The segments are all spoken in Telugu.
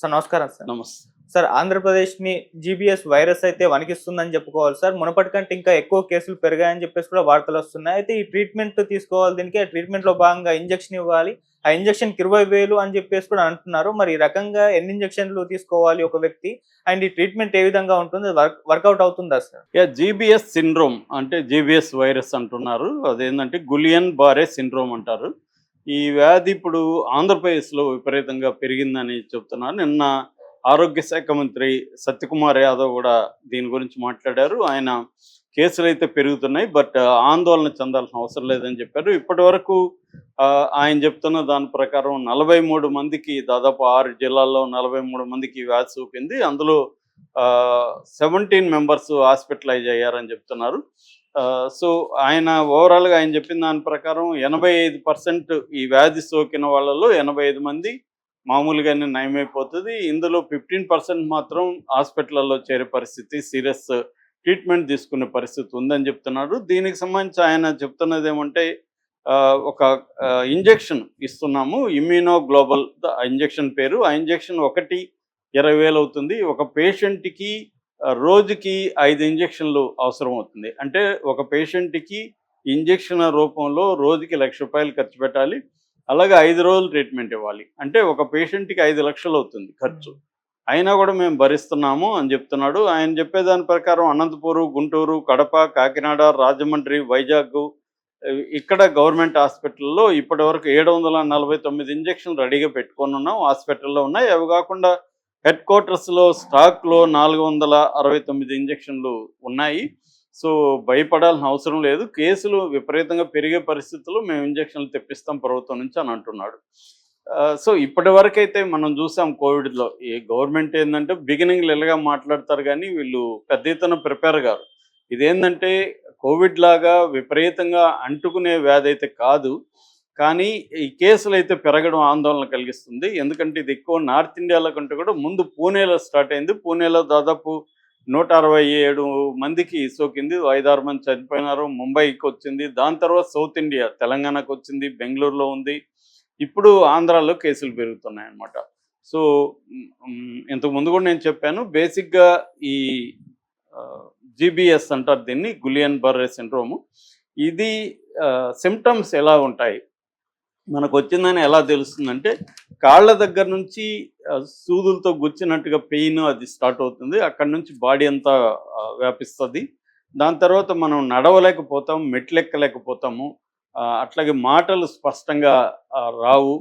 సార్ నమస్కారం సార్. నమస్తే. సార్ ఆంధ్రప్రదేశ్ని జీబీఎస్ వైరస్ అయితే వణికిస్తుందని చెప్పుకోవాలి సార్. మునపటి కంటే ఇంకా ఎక్కువ కేసులు పెరిగాయని చెప్పేసి కూడా వార్తలు వస్తున్నాయి. అయితే ఈ ట్రీట్మెంట్ తీసుకోవాలి దీనికి ఆ ట్రీట్మెంట్లో భాగంగా ఇంజెక్షన్ ఇవ్వాలి. ఆ ఇంజెక్షన్ ఇరవై వేలు అని చెప్పేసి కూడా అంటున్నారు. మరి ఈ రకంగా ఎన్ని ఇంజెక్షన్లు తీసుకోవాలి ఒక వ్యక్తి? అండ్ ఈ ట్రీట్మెంట్ ఏ విధంగా ఉంటుంది? వర్క్ వర్కౌట్ అవుతుందా సార్? యా జీబీఎస్ సిండ్రోమ్ అంటే జీబీఎస్ వైరస్ అంటున్నారు. అదేంటంటే గులియన్ బారే సిండ్రోమ్ అంటారు. ఈ వ్యాధి ఇప్పుడు ఆంధ్రప్రదేశ్లో విపరీతంగా పెరిగిందని చెప్తున్నారు. నిన్న ఆరోగ్య శాఖ మంత్రి సత్యకుమార్ యాదవ్ కూడా దీని గురించి మాట్లాడారు. ఆయన కేసులు అయితే పెరుగుతున్నాయి బట్ ఆందోళన చెందాల్సిన అవసరం లేదని చెప్పారు. ఇప్పటి వరకు ఆయన చెప్తున్న దాని ప్రకారం నలభై మూడు మందికి దాదాపు ఆరు జిల్లాల్లో నలభై మూడు మందికి వ్యాధి చూపింది. అందులో సెవెంటీన్ మెంబర్స్ హాస్పిటలైజ్ అయ్యారని చెప్తున్నారు. సో ఆయన ఓవరాల్గా ఆయన చెప్పిన దాని ప్రకారం ఎనభై ఐదు పర్సెంట్ ఈ వ్యాధి సోకిన వాళ్ళలో ఎనభై ఐదు మంది మామూలుగానే నయమైపోతుంది. ఇందులో ఫిఫ్టీన్ పర్సెంట్ మాత్రం హాస్పిటల్లో చేరే పరిస్థితి సీరియస్ ట్రీట్మెంట్ తీసుకునే పరిస్థితి ఉందని చెప్తున్నారు. దీనికి సంబంధించి ఆయన చెప్తున్నది ఏమంటే ఆ, ఒక ఇంజెక్షన్ ఇస్తున్నాము ఇమ్యూనో గ్లోబల్ ఇంజెక్షన్ పేరు. ఆ ఇంజెక్షన్ ఒకటి ఇరవై వేలు అవుతుంది. ఒక పేషెంట్కి రోజుకి ఐదు ఇంజెక్షన్లు అవసరం అవుతుంది అంటే ఒక పేషెంట్కి ఇంజెక్షన్ రూపంలో రోజుకి లక్ష రూపాయలు ఖర్చు పెట్టాలి. అలాగే ఐదు రోజులు ట్రీట్మెంట్ ఇవ్వాలి. అంటే ఒక పేషెంట్కి ఐదు లక్షలు అవుతుంది ఖర్చు. అయినా కూడా మేము భరిస్తున్నాము అని చెప్తున్నాడు. ఆయన చెప్పేదాని ప్రకారం అనంతపూరు గుంటూరు కడప కాకినాడ రాజమండ్రి వైజాగ్ ఇక్కడ గవర్నమెంట్ హాస్పిటల్లో ఇప్పటి వరకు ఏడు వందల నలభై తొమ్మిది ఇంజక్షన్లు రెడీగా పెట్టుకొని ఉన్నాం. హాస్పిటల్లో ఉన్నాయి. అవి కాకుండా హెడ్ క్వార్టర్స్లో స్టాక్లో నాలుగు వందల అరవై తొమ్మిది ఇంజక్షన్లు ఉన్నాయి. సో భయపడాల్సిన అవసరం లేదు. కేసులు విపరీతంగా పెరిగే పరిస్థితుల్లో మేము ఇంజక్షన్లు తెప్పిస్తాం ప్రభుత్వం నుంచి అని అంటున్నాడు. సో ఇప్పటి వరకు అయితే మనం చూసాం కోవిడ్లో. ఈ గవర్నమెంట్ ఏంటంటే బిగినింగ్లో ఇలాగా మాట్లాడతారు కానీ వీళ్ళు పెద్ద ఎత్తున ప్రిపేర్ గారు ఇదేంటంటే కోవిడ్ లాగా విపరీతంగా అంటుకునే వ్యాధి అయితే కాదు. కానీ ఈ కేసులు అయితే పెరగడం ఆందోళన కలిగిస్తుంది. ఎందుకంటే ఇది ఎక్కువ నార్త్ ఇండియాలో కంటే కూడా ముందు పూణేలో స్టార్ట్ అయింది. పూణేలో దాదాపు నూట అరవై ఏడు మందికి సోకింది ఐదారు మంది చనిపోయినారు. ముంబైకి వచ్చింది. దాని తర్వాత సౌత్ ఇండియా తెలంగాణకు వచ్చింది. బెంగళూరులో ఉంది. ఇప్పుడు ఆంధ్రాలో కేసులు పెరుగుతున్నాయి అన్నమాట. సో ఇంతకుముందు ఇంతకు ముందు కూడా నేను చెప్పాను. బేసిక్గా ఈ జీబీఎస్ అంటారు దీన్ని గులియన్ బర్రే సిండ్రోము. ఇది సిమ్టమ్స్ ఎలా ఉంటాయి? మనకు వచ్చిందని ఎలా తెలుస్తుందంటే కాళ్ళ దగ్గర నుంచి సూదులతో గుచ్చినట్టుగా పెయిన్ అది స్టార్ట్ అవుతుంది. అక్కడ నుంచి బాడీ అంతా వ్యాపిస్తుంది. దాని తర్వాత మనం నడవలేకపోతాం మెట్లెక్కలేకపోతాము. అట్లాగే మాటలు స్పష్టంగా రావు.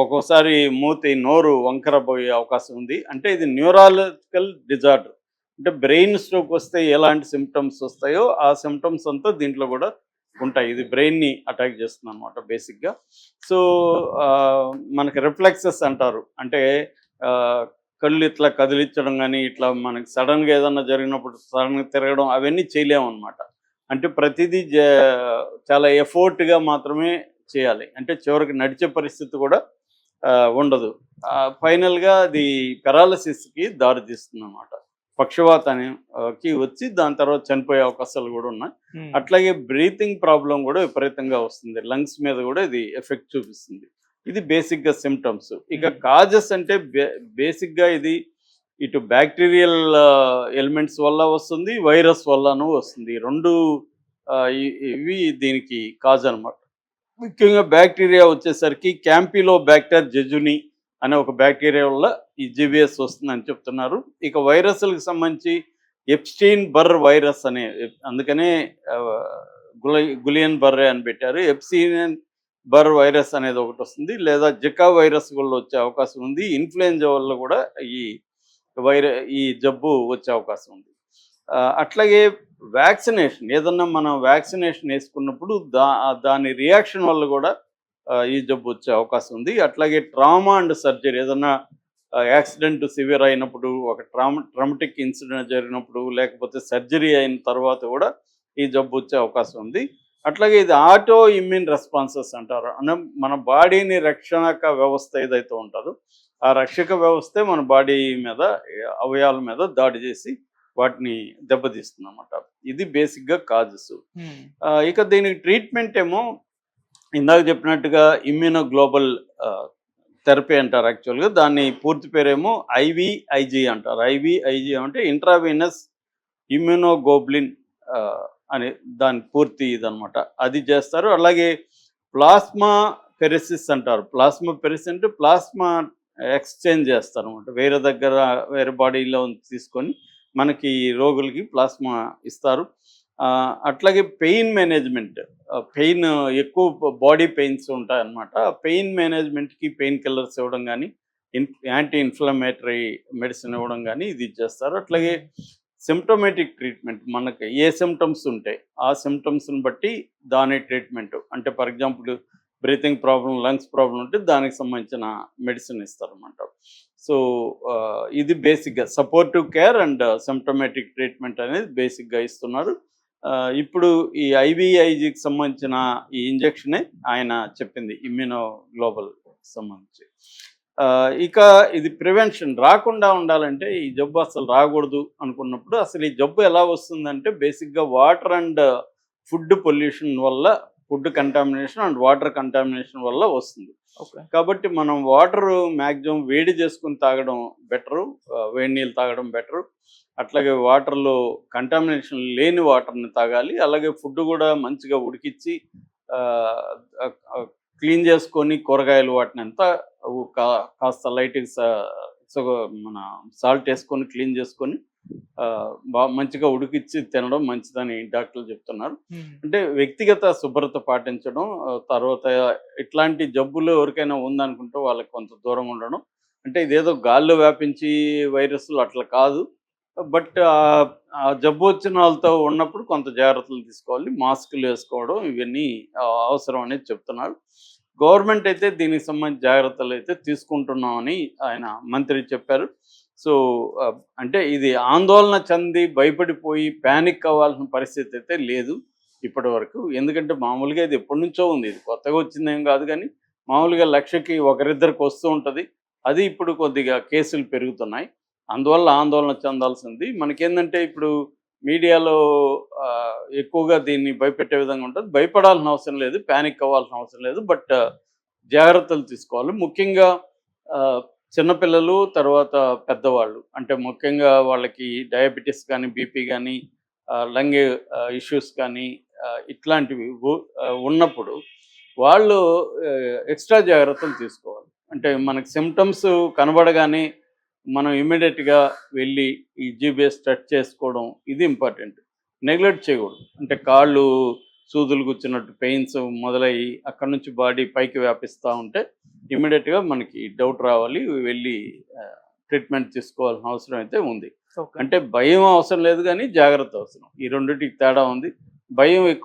ఒక్కోసారి మూతి నోరు వంకర పోయే అవకాశం ఉంది. అంటే ఇది న్యూరాలజికల్ డిజార్డర్. అంటే బ్రెయిన్ స్ట్రోక్ వస్తే ఎలాంటి సిమ్టమ్స్ వస్తాయో ఆ సిమ్టమ్స్ అంతా దీంట్లో కూడా ఉంటాయి. ఇది బ్రెయిన్ని అటాక్ చేస్తుంది అనమాట బేసిక్గా సో ఆ, మనకి రిఫ్లెక్సెస్ అంటారు. అంటే కళ్ళు ఇట్లా కదిలించడం కానీ ఇట్లా మనకి సడన్గా ఏదన్నా జరిగినప్పుడు సడన్గా తిరగడం అవన్నీ చేయలేమన్నమాట. అంటే ప్రతిదీ జ- చాలా ఎఫోర్ట్గా మాత్రమే చేయాలి. అంటే చివరికి నడిచే పరిస్థితి కూడా ఉండదు. ఫైనల్గా అది పెరాలసిస్కి దారి తీస్తుంది పక్షవాతానికి వచ్చి దాని తర్వాత చనిపోయే అవకాశాలు కూడా ఉన్నాయి. అట్లాగే బ్రీతింగ్ ప్రాబ్లం కూడా విపరీతంగా వస్తుంది. లంగ్స్ మీద కూడా ఇది ఎఫెక్ట్ చూపిస్తుంది. ఇది బేసిక్గా సిమ్టమ్స్. ఇక. కాజెస్ అంటే బేసిక్గా ఇది ఇటు బ్యాక్టీరియల్ ఎలిమెంట్స్ వల్ల వస్తుంది వైరస్ వల్లనూ వస్తుంది. రెండు ఇవి దీనికి కాజ్ అన్నమాట ముఖ్యంగా బ్యాక్టీరియా వచ్చేసరికి క్యాంపిలో బ్యాక్టీరియా జెజుని అనే ఒక బ్యాక్టీరియా వల్ల ఈ జీబీఎస్ వస్తుందని చెప్తున్నారు. ఇక వైరస్లకు సంబంధించి ఎప్స్టీన్ బర్ వైరస్ అనే అందుకనే గులి గులియన్ బర్రే అని పెట్టారు. ఎప్సీనియన్ బర్ వైరస్ అనేది ఒకటి వస్తుంది. లేదా జికా వైరస్ వల్ల వచ్చే అవకాశం ఉంది. ఇన్ఫ్లుయెంజా వల్ల కూడా ఈ వైర ఈ జబ్బు వచ్చే అవకాశం ఉంది. ఆ, అట్లాగే వ్యాక్సినేషన్ ఏదన్నా మనం వ్యాక్సినేషన్ వేసుకున్నప్పుడు దా దాని రియాక్షన్ వల్ల కూడా ఈ జబ్బు వచ్చే అవకాశం ఉంది. అట్లాగే ట్రామా అండ్ సర్జరీ ఏదన్నా యాక్సిడెంట్ సివియర్ అయినప్పుడు ఒక ట్రామ ట్రామటిక్ ఇన్సిడెంట్ జరిగినప్పుడు లేకపోతే సర్జరీ అయిన తర్వాత కూడా ఈ జబ్బు వచ్చే అవకాశం ఉంది. అట్లాగే ఇది ఆటో ఇమ్యూన్ రెస్పాన్సెస్ అంటారు. అంటే మన బాడీని రక్షణక వ్యవస్థ ఏదైతే ఉంటుందో ఆ రక్షక వ్యవస్థే మన బాడీ మీద అవయాల మీద దాడి చేసి వాటిని దెబ్బతీస్తుంది అనమాట ఇది బేసిక్గా కాజెస్. ఇక దీనికి ట్రీట్మెంట్ ఏమో ఇందాక చెప్పినట్టుగా ఇమ్యూనో గ్లోబల్ థెరపీ అంటారు యాక్చువల్గా. దాన్ని పూర్తి పేరేమో ఐవిఐజి అంటారు. ఐవిఐజి అంటే ఇంట్రావీనస్ ఇమ్యూనోగోబ్లిన్ అని దాని పూర్తి ఇదనమాట అది చేస్తారు. అలాగే ప్లాస్మా పెరిసిస్ అంటారు. ప్లాస్మా పెరిసిస్ అంటే ప్లాస్మా ఎక్స్చేంజ్ చేస్తారు అనమాట వేరే దగ్గర వేరే బాడీలో తీసుకొని మనకి రోగులకి ప్లాస్మా ఇస్తారు. అట్లాగే పెయిన్ మేనేజ్మెంట్ పెయిన్ ఎక్కువ బాడీ పెయిన్స్ ఉంటాయి అన్నమాట పెయిన్ మేనేజ్మెంట్కి పెయిన్ కిల్లర్స్ ఇవ్వడం కానీ ఇన్ యాంటీ ఇన్ఫ్లమేటరీ మెడిసిన్ ఇవ్వడం కానీ ఇది చేస్తారు అట్లాగే సిమ్టోమేటిక్ ట్రీట్మెంట్ మనకి ఏ సిమ్టమ్స్ ఉంటాయి ఆ సిమ్టమ్స్ని బట్టి దాని ట్రీట్మెంట్. అంటే for example breathing problem lungs problem ఉంటే దానికి సంబంధించిన మెడిసిన్ ఇస్తారన్నమాట. సో ఇది బేసిక్గా supportive care and symptomatic treatment అనేది బేసిక్గా ఇస్తున్నారు. ఇప్పుడు ఈ ఐవిఐజికి సంబంధించిన ఈ ఇంజెక్షనే ఆయన చెప్పింది ఇమ్యూనో గ్లోబల్ సంబంధించి. ఆ, ఇక ఇది ప్రివెన్షన్ రాకుండా ఉండాలంటే ఈ జబ్బు అసలు రాకూడదు అనుకున్నప్పుడు అసలు ఈ జబ్బు ఎలా వస్తుందంటే బేసిక్గా వాటర్ అండ్ ఫుడ్ పొల్యూషన్ వల్ల food contamination and water contamination వల్ల వస్తుంది. కాబట్టి మనం వాటర్ మ్యాక్సిమం వేడి చేసుకుని తాగడం బెటరు వేడి నీళ్ళు తాగడం బెటరు అట్లాగే వాటర్లో కంటామినేషన్ లేని వాటర్ని తాగాలి. అలాగే ఫుడ్ కూడా మంచిగా ఉడికిచ్చి క్లీన్ చేసుకొని కూరగాయలు వాటిని అంతా కాస్త లైట్గా మన సాల్ట్ వేసుకొని క్లీన్ చేసుకొని మంచిగా ఉడికిచ్చి తినడం మంచిదని డాక్టర్లు చెప్తున్నారు. అంటే వ్యక్తిగత శుభ్రత పాటించడం తర్వాత ఇట్లాంటి జబ్బులు ఎవరికైనా ఉందనుకుంటే వాళ్ళకి కొంత దూరంగా ఉండడం. అంటే ఇదేదో గాల్లో వ్యాపించి వైరస్లు అట్లా కాదు. బట్ ఆ జబ్బు వచ్చిన వాళ్ళతో ఉన్నప్పుడు కొంత జాగ్రత్తలు తీసుకోవాలి. మాస్కులు వేసుకోవడం ఇవన్నీ అవసరం అనేది చెప్తున్నారు. గవర్నమెంట్ అయితే దీనికి సంబంధించి జాగ్రత్తలు అయితే తీసుకుంటున్నామని ఆయన మంత్రి చెప్పారు. సో అంటే ఇది ఆందోళన చెంది భయపడిపోయి ప్యానిక్ అవ్వాల్సిన పరిస్థితి అయితే లేదు ఇప్పటి వరకు ఎందుకంటే మామూలుగా ఇది ఎప్పటి నుంచో ఉంది. ఇది కొత్తగా వచ్చిందేం కాదు కానీ మామూలుగా లక్షకి ఒకరిద్దరికి వస్తూ ఉంటుంది. అది ఇప్పుడు కొద్దిగా కేసులు పెరుగుతున్నాయి. అందువల్ల ఆందోళన చెందాల్సింది. మనకేంటంటే ఇప్పుడు మీడియాలో ఎక్కువగా దీన్ని భయపెట్టే విధంగా ఉంటుంది. భయపడాల్సిన అవసరం లేదు. ప్యానిక్ అవ్వాల్సిన అవసరం లేదు. బట్ జాగ్రత్తలు తీసుకోవాలి. ముఖ్యంగా చిన్నపిల్లలు తర్వాత పెద్దవాళ్ళు. అంటే ముఖ్యంగా వాళ్ళకి డయాబెటీస్ కానీ బీపీ కానీ లంగ్ ఇష్యూస్ కానీ ఇట్లాంటివి ఉన్నప్పుడు వాళ్ళు ఎక్స్ట్రా జాగ్రత్తలు తీసుకోవాలి. అంటే మనకి సిమ్టమ్స్ కనబడగానే మనం ఇమీడియట్గా వెళ్ళి ఈ జీబీఎస్ టచ్ చేసుకోవడం ఇది ఇంపార్టెంట్. నెగ్లెక్ట్ చేయకూడదు. అంటే కాళ్ళు సూదులు కూర్చున్నట్టు పెయిన్స్ మొదలయ్యి అక్కడ నుంచి బాడీ పైకి వ్యాపిస్తూ ఉంటే ఇమ్మీడియట్గా మనకి డౌట్ రావాలి వెళ్ళి ట్రీట్మెంట్ తీసుకోవాల్సిన అవసరం అయితే ఉంది. అంటే భయం అవసరం లేదు కానీ జాగ్రత్త అవసరం. ఈ రెండింటికి తేడా ఉంది. భయం ఎక్కువ